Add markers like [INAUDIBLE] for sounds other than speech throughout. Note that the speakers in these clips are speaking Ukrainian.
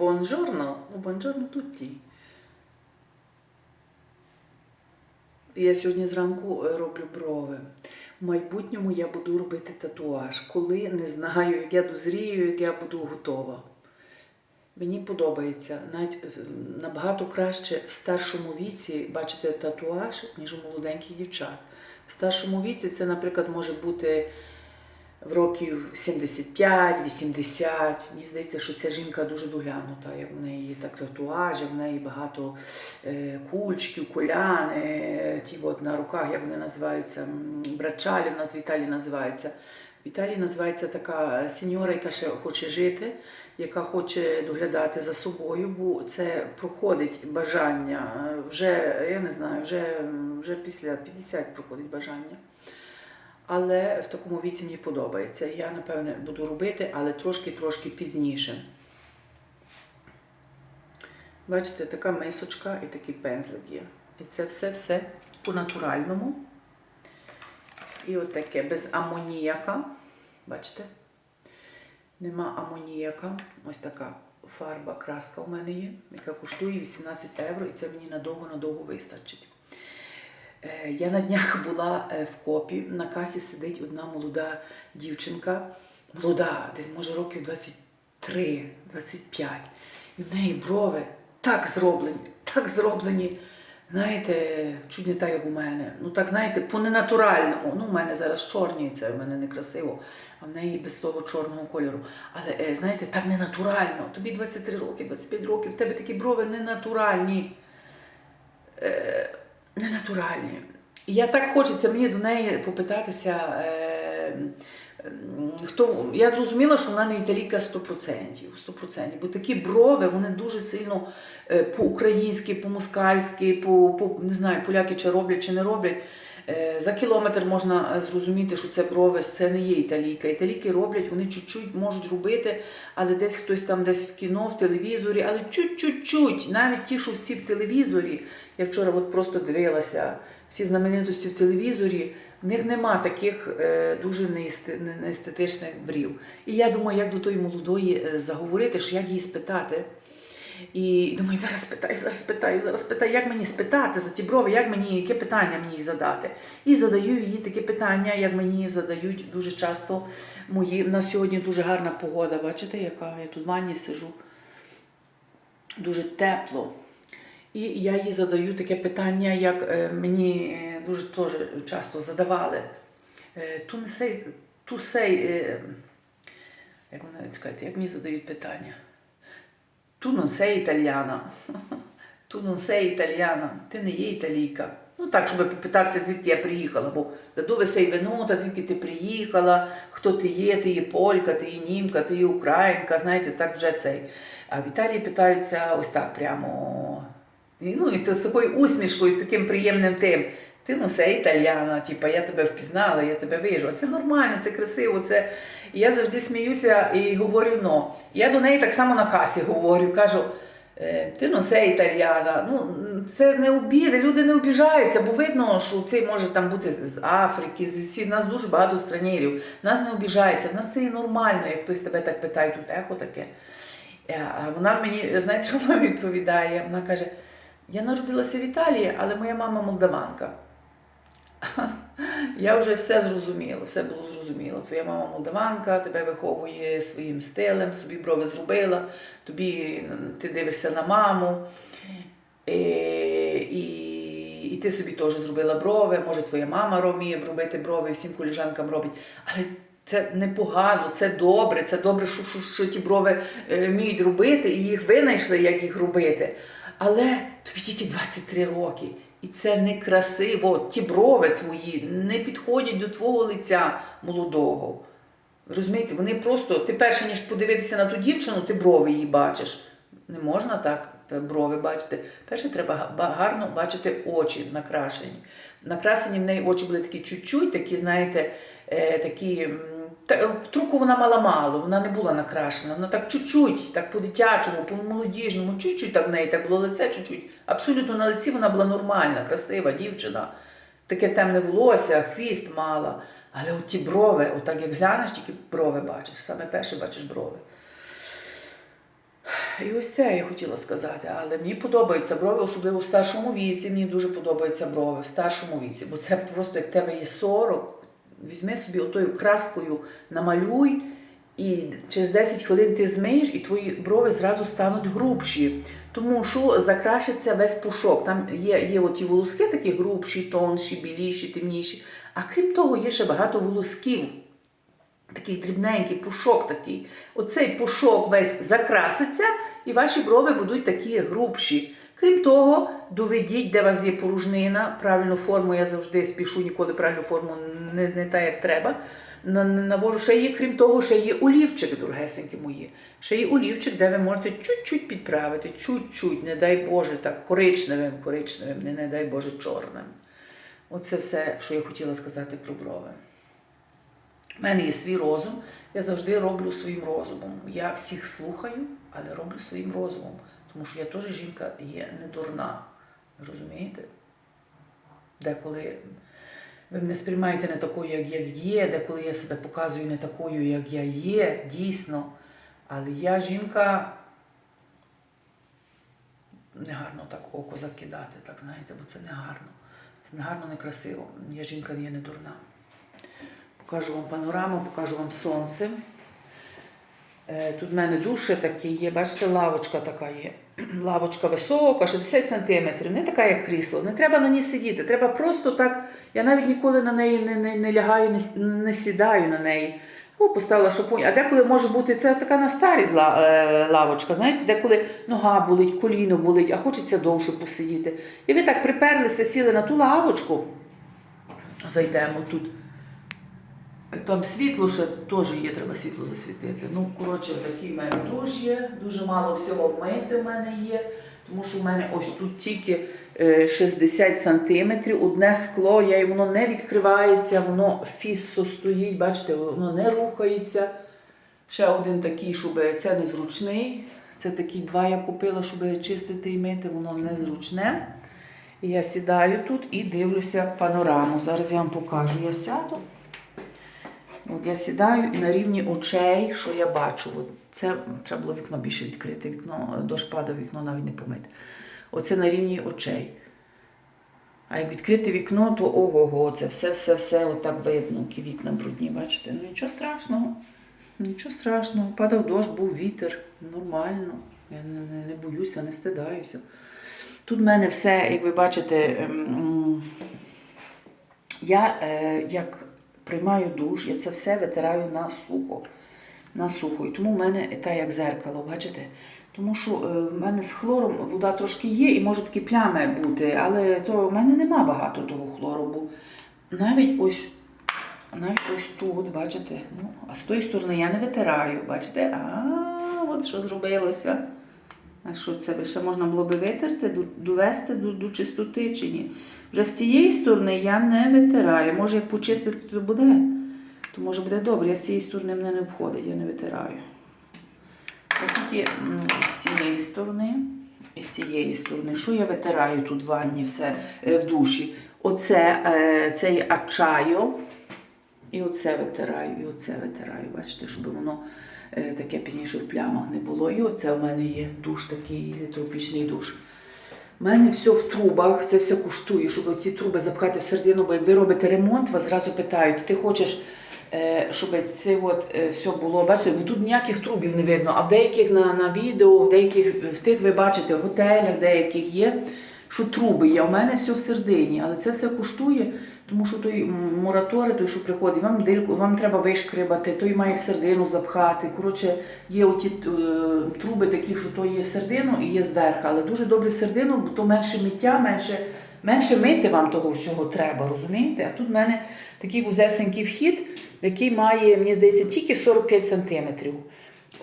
Buongiorno, buongiorno tutti. Я сьогодні зранку е, роблю брови. В майбутньому я буду робити татуаж, коли не знаю, як я дозрію, як я буду готова. Мені подобається навіть е, набагато краще в старшому віці бачити татуаж, ніж у молоденьких дівчат. В старшому віці це, наприклад, може бути в років 75-80. Мені здається, що ця жінка дуже доглянута, як в неї так татуажі, в неї багато е, кульчиків, коляни, е, ті от на руках, як вони називаються, брачалі в нас в Італії називається. В Італії називається така сеньора, яка ще хоче жити, яка хоче доглядати за собою, бо це проходить бажання. е, Вже, я не знаю, вже, вже після 50 проходить бажання. Але в такому віці мені подобається. Я, напевне, буду робити, але трошки-трошки пізніше. Бачите, така мисочка і такий пензлик є. І це все-все по-натуральному. І от таке без амоніяка. Бачите? Нема амоніяка. Ось така фарба, краска у мене є, яка коштує 18 євро, і це мені надовго-надовго вистачить. Е, Я на днях була е, в копі. На касі сидить одна молода дівчинка. Молода, десь може років 23, 25. І в неї брови так зроблені, так зроблені. Знаєте, чуть не так, як у мене. Ну так, знаєте, по ненатуральному. Ну, у мене зараз чорні, це в мене некрасиво, а в неї без того чорного кольору. Але е, знаєте, так ненатурально. Тобі 23 роки, 25 років, в тебе такі брови ненатуральні. Е, ненатуральні. І я так хочеться мені до неї попитатися. Е, Хто, я зрозуміла, що вона не італійка 100%, 100%. Бо такі брови, вони дуже сильно е, по-українськи, по-москальськи, по, по, не знаю, поляки чи роблять, чи не роблять. Е, За кілометр можна е, зрозуміти, що це брови, це не є італійка. Італійки роблять, вони чуть-чуть можуть робити, але десь хтось там десь в кіно, в телевізорі, але чуть-чуть-чуть. Навіть ті, що всі в телевізорі. Я вчора от просто дивилася всі знаменитості в телевізорі. В них нема таких е, дуже неесте- неестетичних брів. І я думаю, як до тої молодої заговорити, що як її спитати. І думаю, зараз питаю, зараз питаю, зараз питаю, як мені спитати за ті брови, як мені, яке питання мені задати. І задаю їй таке питання, як мені задають дуже часто мої. У нас сьогодні дуже гарна погода, бачите, яка я тут в ванні сижу. Дуже тепло. І я їй задаю таке питання, як е, мені е, дуже теж часто задавали. Е, Ту не сей, ту сей, як вона сказати, як мені задають питання? Ту non sei італіана. Ту non sei італіана. Ти не є італійка. Ну так, щоб попитатися, звідки я приїхала, бо даду весей венута, звідки ти приїхала, хто ти є, ти є полька, ти є німка, ти є українка, знаєте, так вже цей. А в Італії питаються ось так прямо. Ну, і з такою усмішкою, з таким приємним тим. Ти ну се італіана, типа я тебе впізнала, я тебе вижу. Це нормально, це красиво. Це... І я завжди сміюся і говорю но. Я до неї так само на касі говорю, кажу. «Е, Ти ну італіана. Ну, це не обіди, люди не обіжаються, бо видно, що це може там бути з Африки, з всі. Нас дуже багато странірів. Нас не обіжається, в нас це і нормально, як хтось тебе так питає, тут ехо таке. Е, А вона мені, знаєте, що вона відповідає? Вона каже: я народилася в Італії, але моя мама молдаванка. Я вже все зрозуміла, все було зрозуміло. Твоя мама молдаванка, тебе виховує своїм стилем, собі брови зробила, тобі ти дивишся на маму. І, і, і ти собі теж зробила брови, може твоя мама вміє робити брови, всім коліжанкам робить. Але це непогано, це добре, це добре, що, що, що ті брови е, вміють робити, і їх винайшли, як їх робити. Але тобі тільки 23 роки. І це некрасиво. Ті брови твої не підходять до твого лиця молодого. Розумієте, вони просто, ти перше, ніж подивитися на ту дівчину, ти брови її бачиш. Не можна так брови бачити. Перше, треба гарно бачити очі накрашені. Накрасені в неї очі були такі чуть-чуть, такі, знаєте, е, такі. М, труку вона мала мало, вона не була накрашена. Вона так чуть-чуть, так по-дитячому, по-молодіжному, чуть-чуть так в неї так було лице, чуть-чуть. Абсолютно на лиці вона була нормальна, красива дівчина. Таке темне волосся, хвіст мала. Але от ті брови, отак як глянеш, тільки брови бачиш. Саме перше бачиш брови. І ось це я хотіла сказати, але мені подобаються брови, особливо в старшому віці. Мені дуже подобаються брови в старшому віці, бо це просто як тебе є 40, візьми собі отою краскою, намалюй, і через 10 хвилин ти змиєш, і твої брови зразу стануть грубші. Тому що закрашиться весь пушок. Там є, є оті волоски такі грубші, тонші, біліші, темніші. А крім того, є ще багато волосків. Такий дрібненький пушок такий. Оцей пушок весь закраситься, і ваші брови будуть такі грубші. Крім того, доведіть, де у вас є порожнина, правильну форму я завжди спішу, ніколи правильну форму не, не та, як треба. На- на- ще є, крім того, ще є олівчик, дорогесенькі мої. Ще є олівчик, де ви можете чуть-чуть підправити, чуть-чуть, не дай Боже, так, коричневим, коричневим, не, не дай Боже, чорним. Оце все, що я хотіла сказати про брови. У мене є свій розум, я завжди роблю своїм розумом. Я всіх слухаю, але роблю своїм розумом. Тому що я теж жінка є не дурна. Розумієте? Деколи ви мене сприймаєте не такою, як я є, деколи я себе показую не такою, як я є, дійсно. Але я жінка не гарно так око закидати, так знаєте, бо це не гарно. Це не гарно, не красиво. Я жінка є не дурна. Покажу вам панораму, покажу вам сонце. Е, Тут в мене душе такі є, бачите, лавочка така є. [CLEARS THROAT] Лавочка висока, 60 сантиметрів, не така, як крісло. Не треба на ній сидіти. Треба просто так. Я навіть ніколи на неї не, не, не лягаю, не, не сідаю на неї. О, поставила шапонь. А деколи може бути це така на старість е, лавочка. Знаєте, деколи нога болить, коліно болить, а хочеться довше посидіти. І ви так приперлися, сіли на ту лавочку. Зайдемо тут. Там світло ще теж є, треба світло засвітити. Ну, коротше, такий в мене душ є, дуже мало всього вмити в мене є, тому що в мене ось тут тільки е, 60 сантиметрів, одне скло, я, і воно не відкривається, воно фіссо стоїть, бачите, воно не рухається. Ще один такий, щоб це незручний. Це такий два я купила, щоб чистити і мити, воно незручне. І я сідаю тут і дивлюся панораму. Зараз я вам покажу. Я сяду. От я сідаю і на рівні очей, що я бачу. От це треба було вікно більше відкрити. Вікно, дощ падав, вікно навіть не помити. Оце на рівні очей. А як відкрити вікно, то ого-го, це все-все-все отак видно, які вікна брудні, бачите? Ну нічого страшного. Нічого страшного. Падав дощ, був вітер. Нормально. Я не, не, не боюся, не стидаюся. Тут в мене все, як ви бачите, ем, я е, як приймаю душ, я це все витираю на сухо. На сухо. І тому в мене та як зеркало, бачите? Тому що е, в мене з хлором вода трошки є і може такі плями бути, але то в мене нема багато того хлору. Бо навіть ось, навіть ось тут, бачите, ну, а з тої сторони я не витираю, бачите? А, от що зробилося. А що це би ще можна було би витерти, довести до, до чистоти чи ні? Вже з цієї сторони я не витираю. Може, як почистити, то буде. То може буде добре. Я з цієї сторони мене не обходить, я не витираю. От тільки з цієї сторони з цієї сторони. Що я витираю тут в ванні, все е, в душі? Оце е, цей ачайо. І оце витираю, і оце витираю. Бачите, щоб воно таке пізніше в плямах не було. І оце в мене є душ такий, тропічний душ. У мене все в трубах, це все коштує, щоб ці труби запхати всередину, бо як ви робите ремонт, вас зразу питають, ти хочеш, е, щоб це от е, все було, бачите, бо тут ніяких трубів не видно, а в деяких на, на відео, в деяких в тих ви бачите, в готелях деяких є, що труби є. У мене все всередині, але це все коштує, тому що той мораторій, той, що приходить, вам дирку, вам треба вишкрибати, той має всередину запхати. Коротше, є оті е, труби такі, що то є всередину і є зверху, але дуже добре всередину, бо то менше миття, менше, менше мити вам того всього треба, розумієте? А тут в мене такий вузесенький вхід, який має, мені здається, тільки 45 сантиметрів.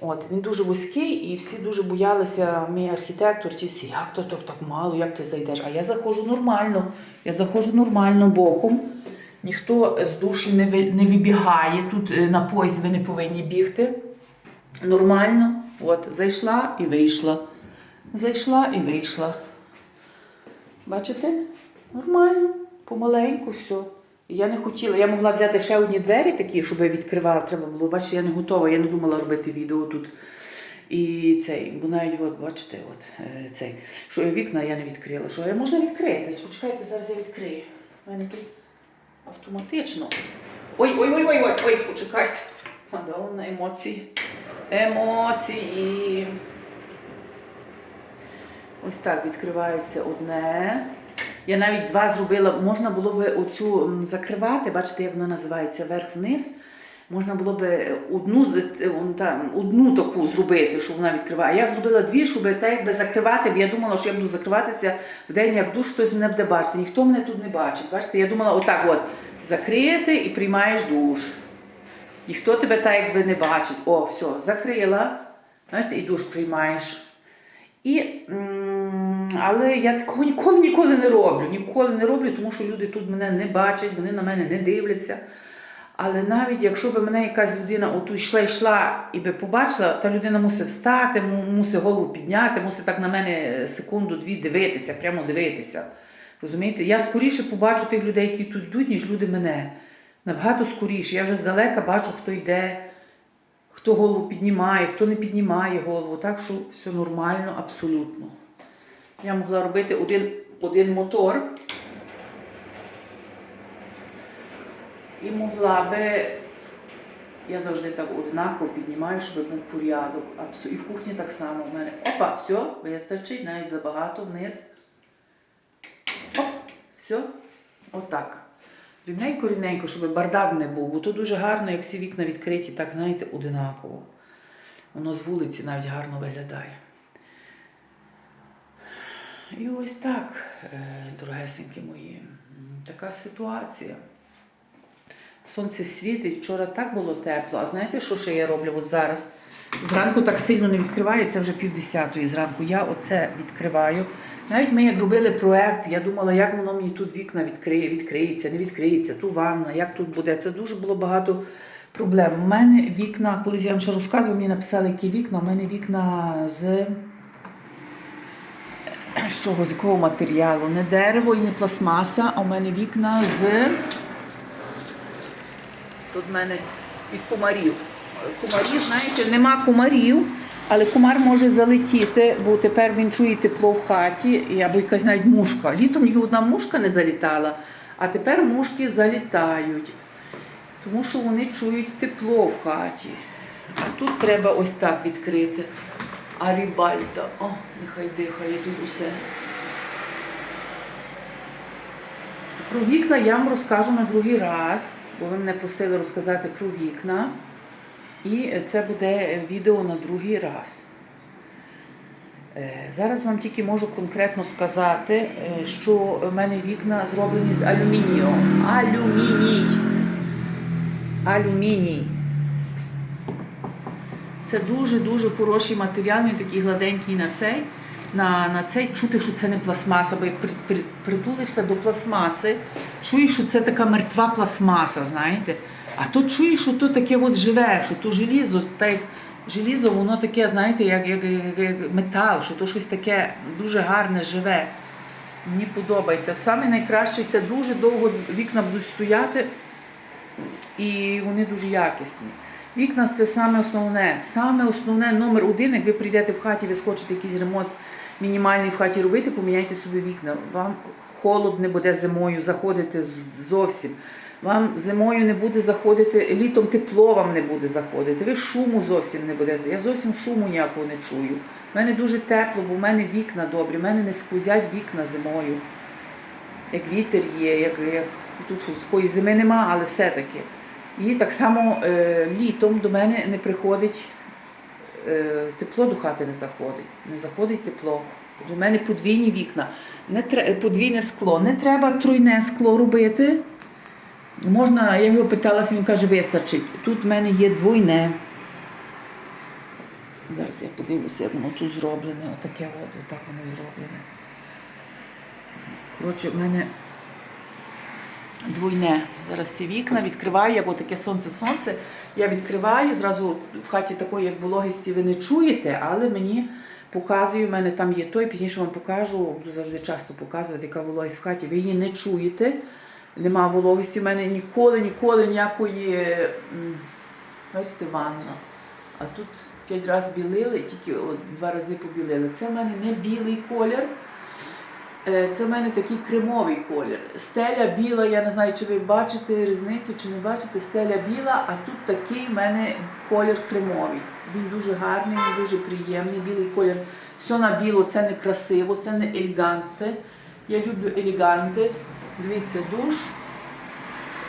От, він дуже вузький, і всі дуже боялися, мій архітектор, ті всі, як то так, так мало, як ти зайдеш? А я заходжу нормально. Я заходжу нормально боком. Ніхто з душі не, ви- не вибігає. Тут е, на поїзд ви не повинні бігти. Нормально. От, зайшла і вийшла. Зайшла і вийшла. Бачите? Нормально, помаленьку все. Я не хотіла, я могла взяти ще одні двері такі, щоб я відкривала. Треба було, бачите, я не готова, я не думала робити відео тут. І цей, бо навіть от, бачите, от е, цей, що я вікна я не відкрила. Що я можна відкрити? Почекайте, зараз я відкрию. У мене тут автоматично. Ой, ой, ой, ой, ой, ой, почекайте. Мадонна, емоції. Емоції. Ось так відкривається одне. Я навіть два зробила. Можна було би оцю закривати, бачите, як воно називається вверх-вниз. Можна було би одну, е, там, одну таку зробити, що вона відкриває. Я зробила дві, щоб так якби закривати, бо я думала, що я буду закриватися в день, як душ, хтось мене буде бачити. Ніхто мене тут не бачить. Бачите, я думала, отак от закрити і приймаєш душ. Ніхто тебе так якби не бачить. О, все, закрила. Знаєте, і душ приймаєш. І, м, але я такого ніколи ніколи не роблю. Ніколи не роблю, тому що люди тут мене не бачать, вони на мене не дивляться. Але навіть якщо б мене якась людина отут йшла йшла і би побачила, та людина мусить встати, му- мусить голову підняти, мусить так на мене секунду-дві дивитися, прямо дивитися. Розумієте? Я скоріше побачу тих людей, які тут йдуть, ніж люди мене. Набагато скоріше. Я вже здалека бачу, хто йде, хто голову піднімає, хто не піднімає голову. Так що все нормально, абсолютно. Я могла робити один, один мотор. І могла би, я завжди так однаково піднімаю, щоб був порядок. І в кухні так само в мене. Опа, все, вистачить, навіть забагато вниз. Оп, все, отак. Рівненько, рівненько, щоб бардак не був, бо то дуже гарно, як всі вікна відкриті, так, знаєте, одинаково. Воно з вулиці навіть гарно виглядає. І ось так, е, дорогесенькі мої, така ситуація. Сонце світить, вчора так було тепло. А знаєте, що ще я роблю от зараз? Зранку так сильно не відкриваю, це вже півдесятої зранку. Я оце відкриваю. Навіть ми як робили проект, я думала, як воно мені тут вікна відкриє, відкриється, не відкриється, ту ванна, як тут буде. Це дуже було багато проблем. У мене вікна, колись я вам ще розказувала, мені написали, які вікна. У мене вікна з. З чого, з якого матеріалу? Не дерево і не пластмаса, а у мене вікна з. Тут в мене від комарів. Комарів, знаєте, нема комарів, але комар може залетіти, бо тепер він чує тепло в хаті, і або якась навіть мушка. Літом ні одна мушка не залітала, а тепер мушки залітають, тому що вони чують тепло в хаті. А тут треба ось так відкрити. А рібальта, о, нехай дихає тут усе. Про вікна я вам розкажу на другий раз, бо ви мене просили розказати про вікна. І це буде відео на другий раз. Е, Зараз вам тільки можу конкретно сказати, е, що в мене вікна зроблені з алюмінію. Алюміній. Алюміній. Це дуже-дуже хороший матеріал, він такий гладенький на цей. На, на цей чути, що це не пластмаса, бо як при, при, притулишся до пластмаси, чуєш, що це така мертва пластмаса, знаєте. А то чуєш, що то таке от живе, що то желізо, та як желізо, воно таке, знаєте, як, як, як, як метал, що то щось таке дуже гарне, живе. Мені подобається. Саме найкраще це дуже довго вікна будуть стояти, і вони дуже якісні. Вікна це саме основне. Саме основне номер один, як ви прийдете в хаті, ви схочете якийсь ремонт мінімальний в хаті робити, поміняйте собі вікна. Вам холод не буде зимою заходити зовсім. Вам зимою не буде заходити, літом тепло вам не буде заходити. Ви шуму зовсім не будете. Я зовсім шуму ніякого не чую. У мене дуже тепло, бо в мене вікна добрі, в мене не сквозять вікна зимою. Як вітер є, як, як тут такої зими нема, але все-таки. І так само е, літом до мене не приходить е, тепло до хати не заходить. Не заходить тепло. До мене подвійні вікна, не тре- подвійне скло. Не треба тройне скло робити. Можна, я його питалася, він каже, вистачить. Тут в мене є двойне. Зараз я подивлюся, як воно тут зроблене. Отаке от, отак воно зроблене. Коротше, в мене двойне. Зараз всі вікна відкриваю, як отаке сонце-сонце. Я відкриваю, зразу в хаті такої, як вологості, ви не чуєте, але мені показує, в мене там є той, пізніше вам покажу, завжди часто показувати, яка вологість в хаті. Ви її не чуєте. Нема вологості, в мене ніколи, ніколи ніякої бачите, ванна. А тут п'ять разів білили, тільки два рази побілили. Це в мене не білий колір. Е, Це в мене такий кремовий колір. Стеля біла, я не знаю, чи ви бачите різницю, чи не бачите, стеля біла, а тут такий в мене колір кремовий. Він дуже гарний, він дуже приємний. Білий колір. Все на біло, це не красиво, це не елеганте. Я люблю елеганти. Дивіться, душ.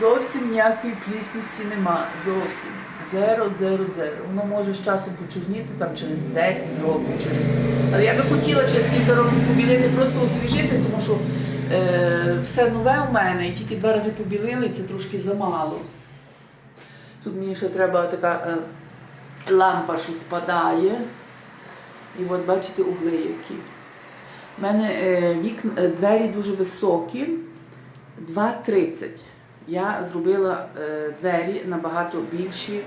Зовсім ніякої плісності нема. Зовсім. Дзеро, дзеро, дзеро. Воно може з часом почорніти там через 10 років, через. Але я би хотіла через кілька років побілити, просто освіжити, тому що е, все нове у мене, і тільки два рази побілили, це трошки замало. Тут мені ще треба така е, лампа, що спадає. І от бачите угли які. У мене е, вікна, е, двері дуже високі, 2,30. Я зробила е, двері набагато більші,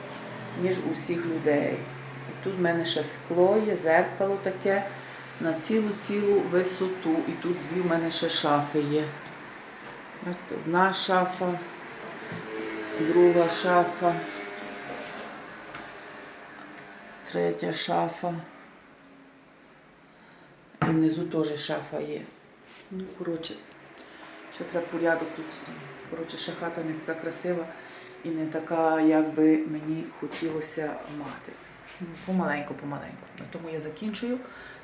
ніж у всіх людей. Тут в мене ще скло є, зеркало таке на цілу-цілу висоту. І тут дві в мене ще шафи є. Одна шафа, друга шафа, третя шафа. І внизу теж шафа є. Ну, коротше, ще треба порядок тут. Коротше, ще хата не така красива і не така, як би мені хотілося мати. Помаленьку, помаленьку. На тому я закінчую.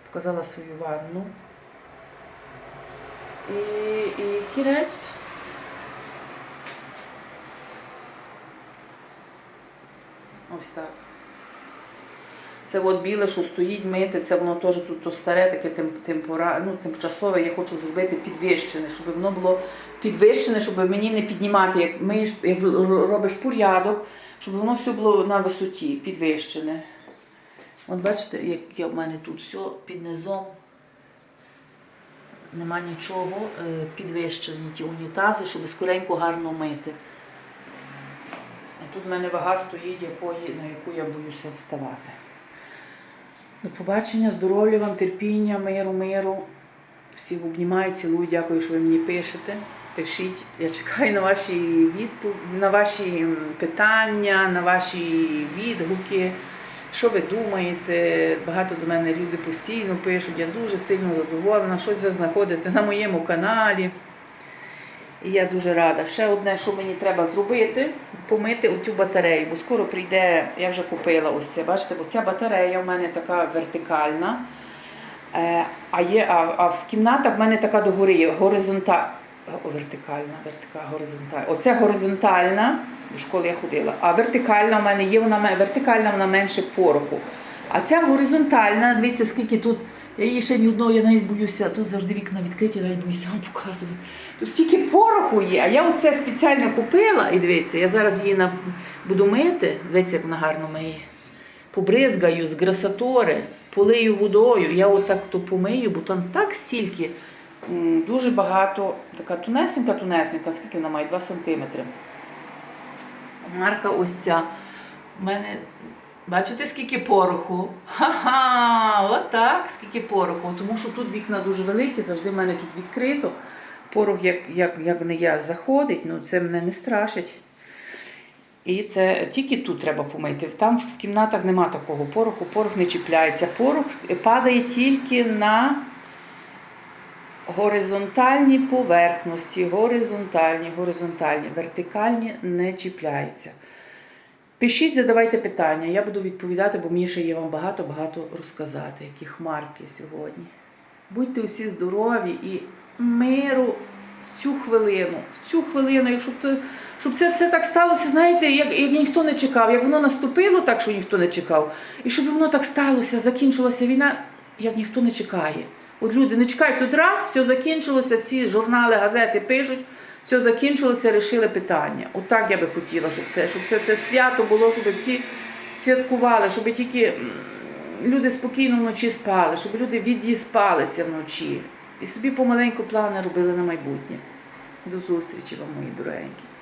Показала свою ванну. І, і кінець. Ось так. Це от біле, що стоїть мити, це воно теж тут то старе, таке темпора, ну, тимчасове. Я хочу зробити підвищене, щоб воно було підвищене, щоб мені не піднімати, як миєш, як робиш порядок, щоб воно все було на висоті, підвищене. От бачите, як в мене тут все під низом. Нема нічого, е, підвищені ті унітази, щоб скоренько гарно мити. А тут в мене вага стоїть, на яку я боюся вставати. До побачення, здоров'я вам, терпіння, миру, миру. Всіх обнімаю, цілую, дякую, що ви мені пишете. Пишіть. Я чекаю на ваші відповіді, на ваші питання, на ваші відгуки. Що ви думаєте? Багато до мене люди постійно пишуть. Я дуже сильно задоволена. Щось ви знаходите на моєму каналі. І я дуже рада. Ще одне, що мені треба зробити, помити оцю батарею, бо скоро прийде, я вже купила ось це. Бачите, бо ця батарея в мене така вертикальна. Е, А, є, а, а в кімнатах в мене така догори є горизонтальна. Вертикальна, вертикальна, горизонтальна. Оце горизонтальна, до школи я ходила. А вертикальна в мене є, вона вертикальна, вона менше пороху. А ця горизонтальна, дивіться, скільки тут. Я її ще ні одного, я навіть боюся, тут завжди вікна відкриті, навіть боюся вам показувати. Тут стільки пороху є, а я оце спеціально купила, і дивіться, я зараз її буду мити, дивіться, як вона гарно миє. Побризгаю з грасатори, полию водою, я отак то помию, бо там так стільки, дуже багато, така тунесенька, тунесенька, скільки вона має? 2 сантиметри. Марка ось ця. У мене, бачите, скільки пороху? Ха-ха! Отак, скільки пороху. Тому що тут вікна дуже великі, завжди в мене тут відкрито. Порох, як, як, як не я, заходить, ну це мене не страшить. І це тільки тут треба помити. Там в кімнатах нема такого пороху, порох не чіпляється. Порох падає тільки на горизонтальні поверхності, горизонтальні, горизонтальні, вертикальні не чіпляється. Пишіть, задавайте питання, я буду відповідати, бо мені ще є вам багато-багато розказати, які хмарки сьогодні. Будьте усі здорові і миру в цю хвилину, в цю хвилину, якщо б то, щоб це все так сталося, знаєте, як, як ніхто не чекав, як воно наступило так, що ніхто не чекав, і щоб воно так сталося, закінчилася війна, як ніхто не чекає. От люди не чекають тут раз, все закінчилося, всі журнали, газети пишуть, все закінчилося, рішили питання. Отак я би хотіла, щоб це, щоб це, це свято було, щоб всі святкували, щоб тільки люди спокійно вночі спали, щоб люди відіспалися вночі. І собі помаленьку плани робили на майбутнє. До зустрічі вам, мої дорогенькі.